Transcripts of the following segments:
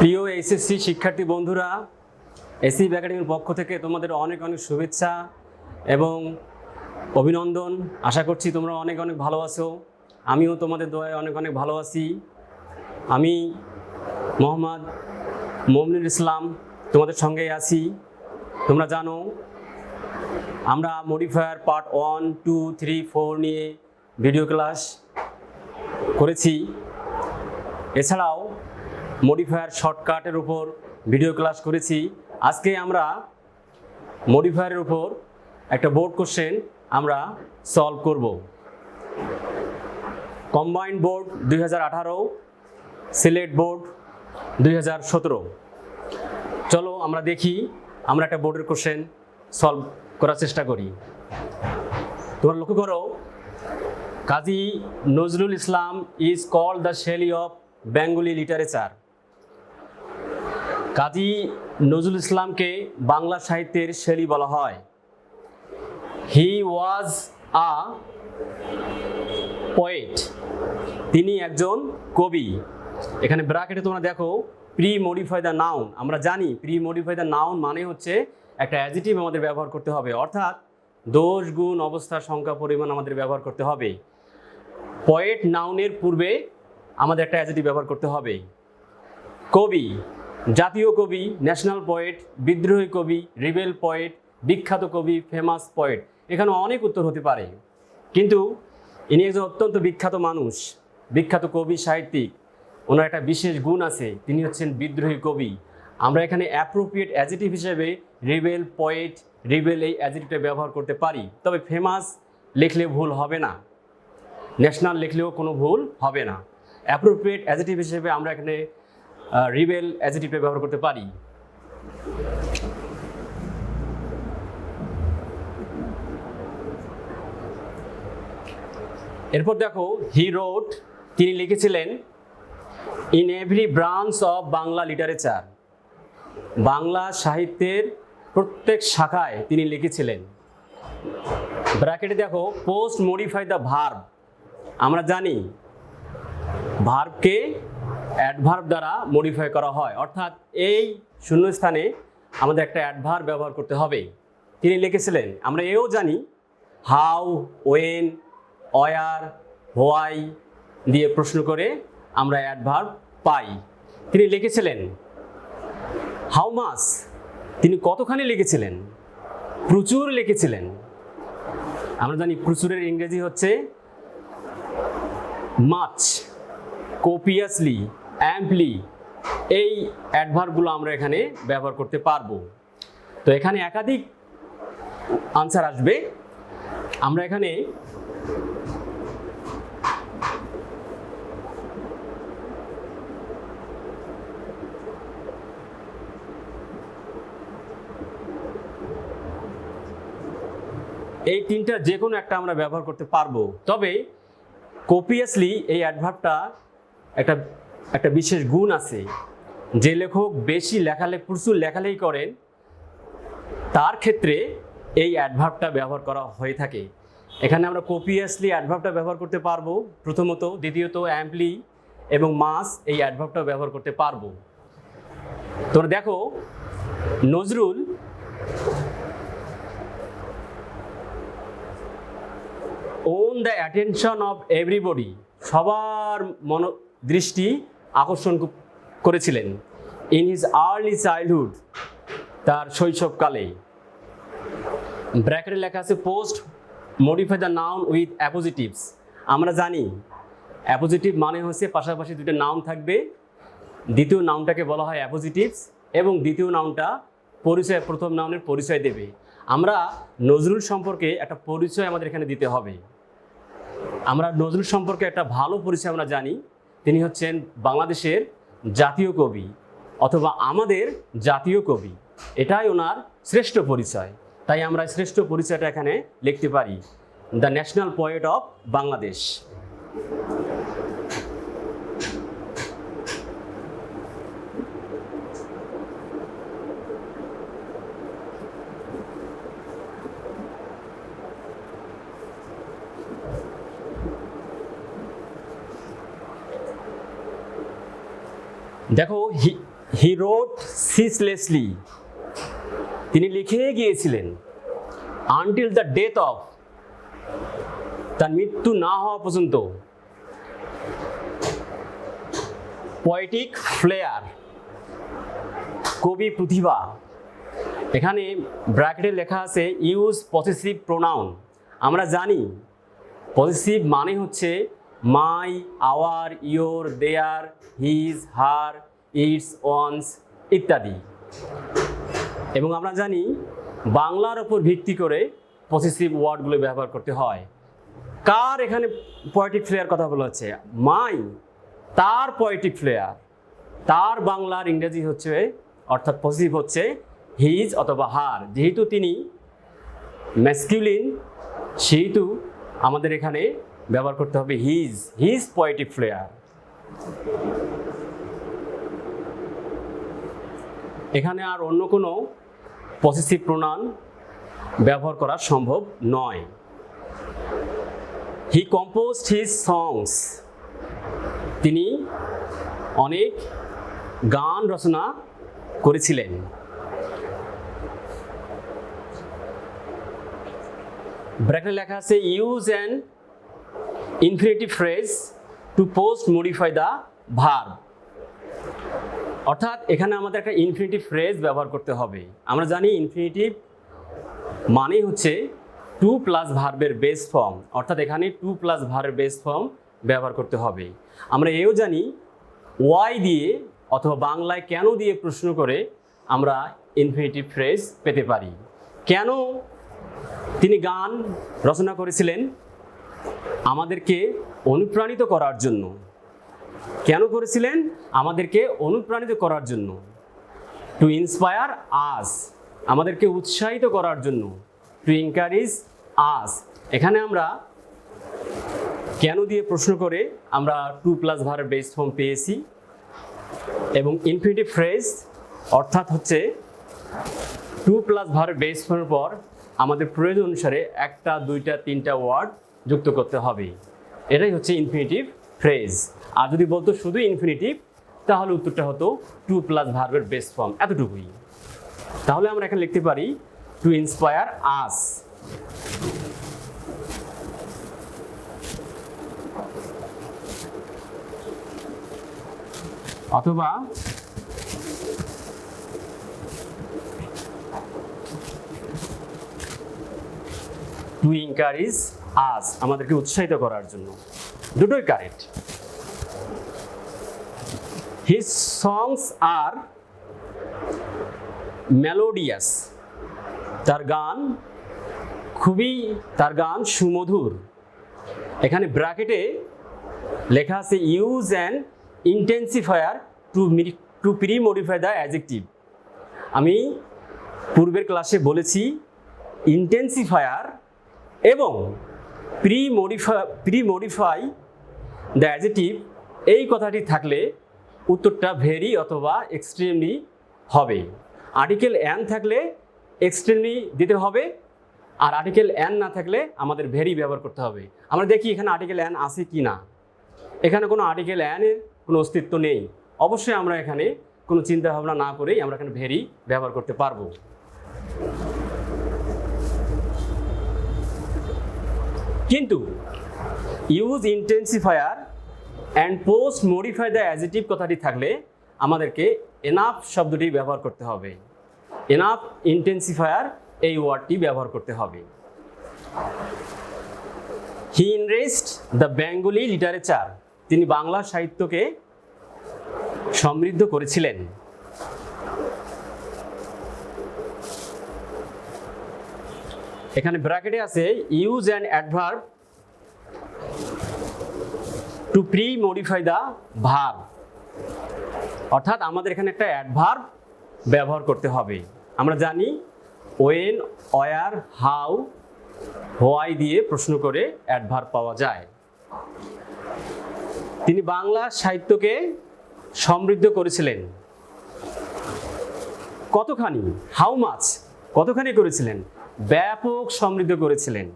প্রিয় এসএসসি শিক্ষার্থী বন্ধুরা এসি একাডেমির পক্ষ থেকে তোমাদের অনেক অনেক শুভেচ্ছা এবং অভিনন্দন। আশা করছি তোমরা অনেক অনেক ভালো আছো। আমিও তোমাদের দোয়ায় অনেক অনেক ভালো আছি। আমি মোহাম্মদ মমিনুল ইসলাম তোমাদের সঙ্গে আছি। তোমরা জানো, আমরা modifier part one, two, three, four নিয়ে ভিডিও ক্লাস করেছি। এছাড়াও মডিফায়ার শর্টকাটের উপর ভিডিও ক্লাস করেছি। আজকে আমরা মডিফায়ারের উপর একটা বোর্ড কোশ্চেন আমরা সলভ করব। কম্বাইন্ড বোর্ড দুই হাজার আঠারো, সিলেট বোর্ড দুই হাজার সতেরো। চলো আমরা দেখি, আমরা একটা বোর্ডের কোশ্চেন সলভ করার চেষ্টা করি। তোমরা লক্ষ্য করো, Kazi Nazrul Islam is call the Shelley of Bengali literature Kazi Nazrul ইসলামকে বাংলা সাহিত্যের শেলি বলা হয়। হি ওয়াজ আ পোয়েট তিনি একজন কবি। এখানে ব্রাকেটে তোমরা দেখো প্রি মডিফাই দ্য নাউন আমরা জানি প্রি মডিফাই দ্য নাউন মানে হচ্ছে একটা অ্যাজিটিভ আমাদের ব্যবহার করতে হবে। অর্থাৎ দোষ, গুণ, অবস্থা, সংখ্যা, পরিমাণ আমাদের ব্যবহার করতে হবে। পয়েট নাউনের পূর্বে আমাদের একটা অ্যাজিটিভ ব্যবহার করতে হবে। কবি। জাতীয় কবি ন্যাশনাল পয়েট বিদ্রোহী কবি রিবেল পয়েট বিখ্যাত কবি ফেমাস পয়েট এখানে অনেক উত্তর হতে পারে। কিন্তু ইনি একজন অত্যন্ত বিখ্যাত মানুষ, বিখ্যাত কবি, সাহিত্যিক। ওনার একটা বিশেষ গুণ আছে, তিনি হচ্ছেন বিদ্রোহী কবি। আমরা এখানে অ্যাপ্রোপ্রিয়েট অ্যাজিটিভ হিসেবে রিবেল পয়েট রিবেল এই অ্যাজিটিভটা ব্যবহার করতে পারি। তবে ফেমাস লিখলে ভুল হবে না। ন্যাশনাল লিখলেও কোনো ভুল হবে না। অ্যাপ্রোপ্রিয়েট অ্যাজিটিভ হিসেবে আমরা এখানে রিবেল অ্যাজিটিভটা ব্যবহার করতে পারি? এরপর দেখো হি রোড তিনি লিখেছিলেন in every branch of Bangla literature Bangla সাহিত্যের প্রত্যেক শাখায় তিনি লিখেছিলেন। ব্র্যাকেটে দেখো পোস্ট মডিফাই দ্য ভার্ব আমরা জানি ভার্বকে অ্যাডভার্ব দ্বারা মডিফাই করা হয়। অর্থাৎ এই শূন্যস্থানে আমাদের একটা অ্যাডভার্ব ব্যবহার করতে হবে। তিনি লিখেছিলেন, আমরা এও জানি হাউ ওয়েন অয়ার হোয়াই দিয়ে প্রশ্ন করে আমরা অ্যাডভার্ব পাই। তিনি লিখেছিলেন হাউ মাস তিনি কতখানি লিখেছিলেন? প্রচুর লিখেছিলেন। আমরা জানি প্রচুরের ইংরেজি হচ্ছে মাছ কোপিয়াসলি অ্যাম্পলি এই অ্যাডভার্বগুলো আমরা এখানে ব্যবহার করতে পারব। তো এখানে একাধিক আনসার আসবে। আমরা এখানে এই তিনটা যে কোনো একটা আমরা ব্যবহার করতে পারব। তবে কপিয়াসলি এই অ্যাডভার্বটা একটা একটা বিশেষ গুণ আছে। যে লেখক বেশি লেখালেখি প্রচুর লেখালেখি করেন, তার ক্ষেত্রে এই অ্যাডভার্বটা ব্যবহার করা হয়ে থাকে। এখানে আমরা কপিয়াসলি অ্যাডভার্বটা ব্যবহার করতে পারব, প্রথমত, দ্বিতীয়ত অ্যাম্পলি এবং মাস এই অ্যাডভার্বটা ব্যবহার করতে পারব। তোমরা দেখো, Nazrul won the attention of everybody সবার মন দৃষ্টি আকর্ষণ করেছিলেন। ইন হিজ আর্লি চাইল্ডহুড তার শৈশবকালে, ব্র্যাকেটে লেখা আছে post modify the noun with appositives আমরা জানি অ্যাপোজিটিভ মানে হচ্ছে পাশাপাশি দুটো নাউন থাকবে। দ্বিতীয় নাউনটাকে বলা হয় অ্যাপোজিটিভস এবং দ্বিতীয় নাউনটা পরিচয়, প্রথম নাউনের পরিচয় দেবে। আমরা নজরুল সম্পর্কে একটা পরিচয় আমাদের এখানে দিতে হবে। আমরা নজরুল সম্পর্কে একটা ভালো পরিচয় আমরা জানি। তিনি হচ্ছেন বাংলাদেশের জাতীয় কবি অথবা আমাদের জাতীয় কবি। এটাই ওনার শ্রেষ্ঠ পরিচয়। তাই আমরা শ্রেষ্ঠ পরিচয়টা এখানে লিখতে পারি। The national poet of Bangladesh. দেখো, হি রোড সিসলেসলি তিনি লিখে গিয়েছিলেন আনটিল দ্য ডেথ অফ তার মৃত্যু না হওয়া পর্যন্ত। পয়েটিক ফ্লেয়ার কবি প্রতিভা। এখানে ব্র্যাকেটে লেখা আছে ইউজ পসেসিভ প্রোনাউন আমরা জানি পসেসিভ মানে হচ্ছে my, our your their, his, her, its, ones ইত্যাদি। এবং আমরা জানি বাংলার ওপর ভিত্তি করে পসেসিভ ওয়ার্ডগুলো ব্যবহার করতে হয়। কার এখানে পয়েটিক ফ্লেয়ার কথা বলা হচ্ছে? মাই, তার পয়েটিক ফ্লেয়ার তার বাংলার ইংরেজি হচ্ছে, অর্থাৎ পজিটিভ হচ্ছে হিজ অথবা হার যেহেতু তিনি ম্যাসকিউলিন সেহেতু আমাদের এখানে ব্যবহার করতে হবে হিজ হিজ পয়েটিক ফ্লেয়ার এখানে আর অন্য কোনো পসেসিভ প্রোনাউন ব্যবহার করা সম্ভব নয়। হি কম্পোজড হিজ সংস তিনি অনেক গান রচনা করেছিলেন। ব্র্যাকেটে লেখা আছে use an infinitive phrase to post modify the verb অর্থাৎ এখানে আমাদের একটা ইনফিনিটিভ ফ্রেজ ব্যবহার করতে হবে। আমরা জানি ইনফিনিটিভ মানেই হচ্ছে টু প্লাস ভার্বের বেস ফর্ম অর্থাৎ এখানে টু প্লাস ভার্বের বেস ফর্ম ব্যবহার করতে হবে। আমরা এও জানি ওয়াই দিয়ে অথবা বাংলায় কেন দিয়ে প্রশ্ন করে আমরা ইনফিনিটিভ ফ্রেজ পেতে পারি। কেন তিনি গান রচনা করেছিলেন? আমাদেরকে অনুপ্রাণিত করার জন্য। কেন করেছিলেন? আমাদেরকে অনুপ্রাণিত করার জন্য। টু ইন্সপায়ার আস আমাদেরকে উৎসাহিত করার জন্য। টু এনকারেজ আস এখানে আমরা কেন দিয়ে প্রশ্ন করে আমরা to plus verb base form পেয়েছি। এবং ইনফিনিটিভ ফ্রেজ অর্থাৎ হচ্ছে টু প্লাস ভার বেস ফর্মের পর আমাদের প্রয়োজন অনুসারে একটা, দুইটা, তিনটা ওয়ার্ড যুক্ত করতে হবে। এটাই হচ্ছে ইনফিনিটিভ ফ্রেজ আর যদি বলতো শুধু ইনফিনিটিভ তাহলে উত্তরটা হতো টু প্লাস ভার্বের বেস্ট ফর্ম এতটুকুই। তাহলে আমরা এখানে লিখতে পারি টু ইন্সপায়ার আস অথবা টু ইনকারেজ আস আমাদেরকে উৎসাহিত করার জন্য দুটোই কারেক্ট হিজ সংস আর মেলোডিয়াস তার গান খুবই, তার গান সুমধুর। এখানে ব্র্যাকেটে লেখা আছে use an intensifier to to pre modify the adjective আমি পূর্বের ক্লাসে বলেছি ইন্টেন্সিফায়ার এবং pre modify pre modify the adjective এই কথাটি থাকলে উত্তরটা ভেরি অথবা এক্সট্রিমলি হবে। আর্টিকেল অ্যান থাকলে এক্সট্রিমলি দিতে হবে, আর আর্টিকেল অ্যান না থাকলে আমাদের ভেরি ব্যবহার করতে হবে। আমরা দেখি এখানে আর্টিকেল অ্যান আছে কি না। এখানে কোনো আর্টিকেল অ্যানের কোনো অস্তিত্ব নেই। অবশ্যই আমরা এখানে কোনো চিন্তা ভাবনা না করেই আমরা এখানে ভেরি ব্যবহার করতে পারব। কিন্তু use intensifier and post modify the adjective কথাটি থাকলে আমাদেরকে এনাফ শব্দটি ব্যবহার করতে হবে। এনাফ ইন্টেন্সিফায়ার এই ওয়ার্ডটি ব্যবহার করতে হবে। He enriched the Bengali literature তিনি বাংলা সাহিত্যকে সমৃদ্ধ করেছিলেন। এখানে ব্র্যাকেটে আছে use an adverb to pre modify the verb অর্থাৎ আমাদের এখানে একটা অ্যাডভার্ব ব্যবহার করতে হবে। আমরা জানি ওয়েন অয়ার হাউ হোয়াই দিয়ে প্রশ্ন করে অ্যাডভার্ব পাওয়া যায়। তিনি বাংলা সাহিত্যকে সমৃদ্ধ করেছিলেন। কতখানি? হাউ মাছ কতখানি করেছিলেন? ব্যাপক সমৃদ্ধ করেছিলেন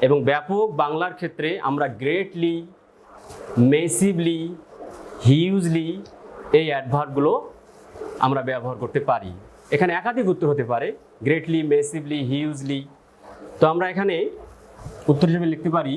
এবং ব্যাপক বাংলার ক্ষেত্রে আমরা গ্রেটলি মেসিভলি হিউজলি এই অ্যাডভার্বগুলো আমরা ব্যবহার করতে পারি। এখানে একাধিক উত্তর হতে পারে গ্রেটলি মেসিভলি হিউজলি তো আমরা এখানে উত্তর হিসেবে লিখতে পারি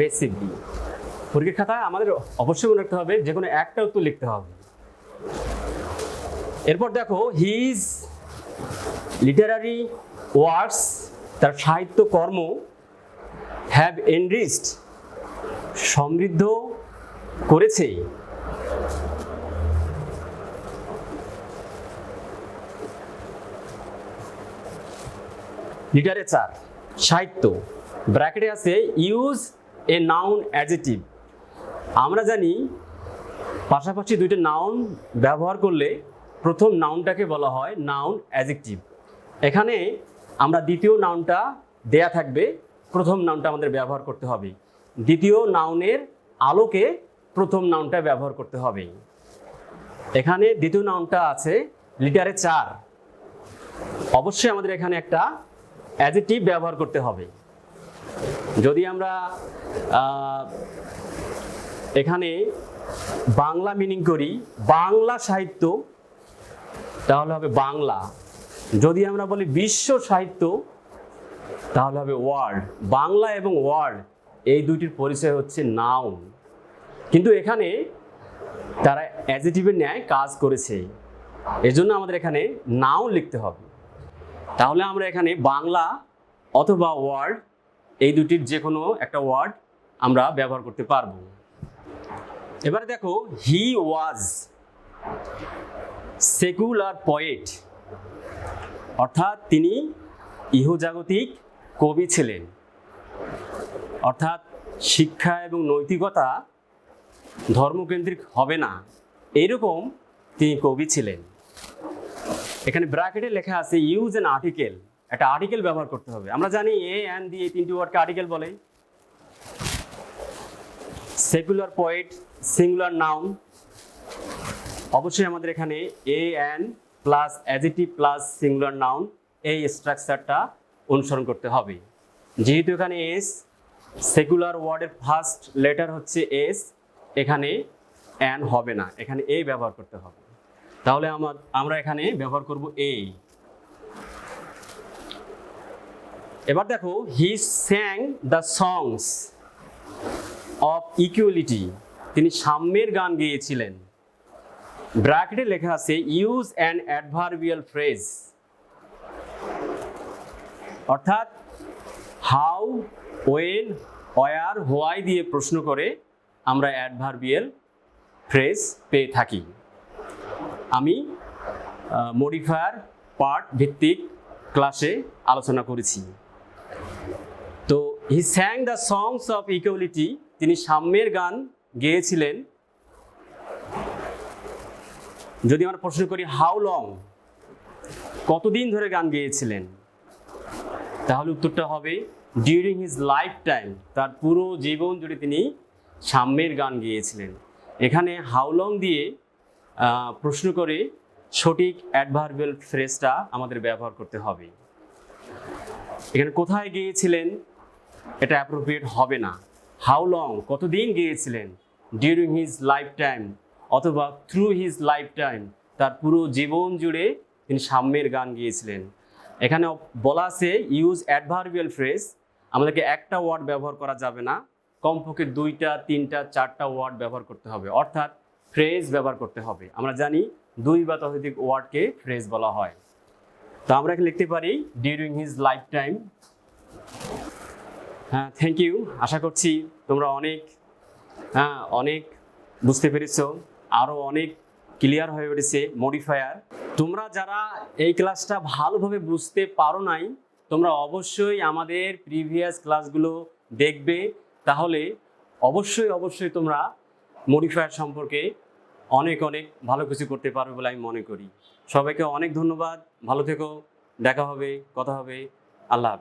মেসিভলি পরীক্ষার খাতায় আমাদের অবশ্যই মনে রাখতে হবে যে কোনো একটা উত্তর লিখতে হবে। এরপর দেখো হিজ লিটারারি ওয়ার্কস তার সাহিত্য কর্ম হ্যাভ এনরিচড সমৃদ্ধ করেছে। লিটারেচার সাহিত্য ব্র্যাকেটে আছে ইউজ এ নাউন অ্যাডজেটিভ আমরা জানি পাশাপাশি দুইটা নাউন ব্যবহার করলে প্রথম নাউনটাকে বলা হয় নাউন অ্যাডজেক্টিভ এখানে আমরা দ্বিতীয় নাউনটা দেয়া থাকবে, প্রথম নাউনটা আমাদের ব্যবহার করতে হবে। দ্বিতীয় নাউনের আলোকে প্রথম নাউনটা ব্যবহার করতে হবে। এখানে দ্বিতীয় নাউনটা আছে লিটারে চার। অবশ্যই আমাদের এখানে একটা অ্যাডজেক্টিভ ব্যবহার করতে হবে। যদি আমরা এখানে বাংলা মিনিং করি, বাংলা সাহিত্য, তাহলে হবে বাংলা। যদি আমরা বলি বিশ্ব সাহিত্য, তাহলে হবে ওয়ার্ল্ড বাংলা এবং ওয়ার্ল্ড এই দুইটির পরিচয় হচ্ছে নাউন কিন্তু এখানে তারা অ্যাজিটিভের ন্যায় কাজ করেছে। এজন্য আমাদের এখানে নাউন লিখতে হবে। তাহলে আমরা এখানে বাংলা অথবা ওয়ার্ড এই দুটির যে কোনো একটা ওয়ার্ড আমরা ব্যবহার করতে পারব। এবারে দেখো, হি ওয়াজ সেকুলার পয়েট, অর্থাৎ তিনি ইহজাগতিক কবি ছিলেন। অর্থাৎ শিক্ষা এবং নৈতিকতা ধর্মকেন্দ্রিক হবে না এইরকম তিনি কবি ছিলেন। এখানে ব্র্যাকেটে লেখা আছে, ইউজ অ্যান আর্টিকেল একটা আর্টিকেল ব্যবহার করতে হবে। আমরা জানি এ অ্যান দিয়ে এই তিনটি ওয়ার্ডকে আর্টিকেল বলে। সেকুলার পয়েট সিঙ্গুলার নাউন অবশ্যই আমাদের এখানে a an plus adjective plus singular noun এই স্ট্রাকচারটা অনুসরণ করতে হবে। যেহেতু এখানে এস সেকুলার ওয়ার্ডের ফার্স্ট লেটার হচ্ছে এস এখানে অ্যান হবে না। এখানে এ ব্যবহার করতে হবে। তাহলে আমার, আমরা এখানে ব্যবহার করব এ এবার দেখো he sang the songs of equality তিনি সাম্যের গান গেয়েছিলেন। ব্র্যাকেটে লেখা আছে ইউজ অ্যান অ্যাডভার্বিয়াল ফ্রেজ অর্থাৎ হাউ ওয়েন ওয়ার হোয়াই দিয়ে প্রশ্ন করে আমরা অ্যাডভার্বিয়াল ফ্রেজ পেয়ে থাকি। আমি মডিফায়ার পার্ট ভিত্তিক ক্লাসে আলোচনা করেছি। He sang the songs of equality তিনি সাম্যের গান গেয়েছিলেন। যদি আমরা প্রশ্ন করি হাউ লং কতদিন ধরে গান গেয়েছিলেন? তাহলে উত্তরটা হবে ডিউরিং হিজ লাইফ টাইম তার পুরো জীবন জুড়ে তিনি সাম্যের গান গেয়েছিলেন। এখানে হাউলং দিয়ে প্রশ্ন করে সঠিক অ্যাডভার্বিয়াল ফ্রেজটা আমাদের ব্যবহার করতে হবে। এখানে কোথায় গিয়েছিলেন? এটা অ্যাপ্রোপ্রিয়েট হবে না। হাউ লং কতদিন গিয়েছিলেন? ডিউরিং হিজ লাইফ টাইম অথবা থ্রু হিজ লাইফ টাইম তার পুরো জীবন জুড়ে তিনি সাম্যের গান গিয়েছিলেন। এখানে বলা আছে ইউজ অ্যাডভার্বিয়াল ফ্রেজ আমাদেরকে একটা ওয়ার্ড ব্যবহার করা যাবে না। কমপক্ষে দুইটা, তিনটা, চারটা ওয়ার্ড ব্যবহার করতে হবে। অর্থাৎ ফ্রেজ ব্যবহার করতে হবে। আমরা জানি দুই বা ততোধিক ওয়ার্ডকে ফ্রেজ বলা হয়। তো আমরা লিখতে পারি ডিউরিং হিজ লাইফ টাইম হ্যাঁ থ্যাংক ইউ আশা করছি তোমরা অনেক হ্যাঁ অনেক বুঝতে পেরেছ। আরও অনেক ক্লিয়ার হয়ে উঠেছে মডিফায়ার তোমরা যারা এই ক্লাসটা ভালোভাবে বুঝতে পারো নাই, তোমরা অবশ্যই আমাদের প্রিভিয়াস ক্লাসগুলো দেখবে। তাহলে অবশ্যই অবশ্যই তোমরা মডিফায়ার সম্পর্কে অনেক অনেক ভালো কিছু করতে পারবে বলে আমি মনে করি। সবাইকে অনেক ধন্যবাদ। ভালো থেকো। দেখা হবে, কথা হবে। আল্লাহ হাফিজ।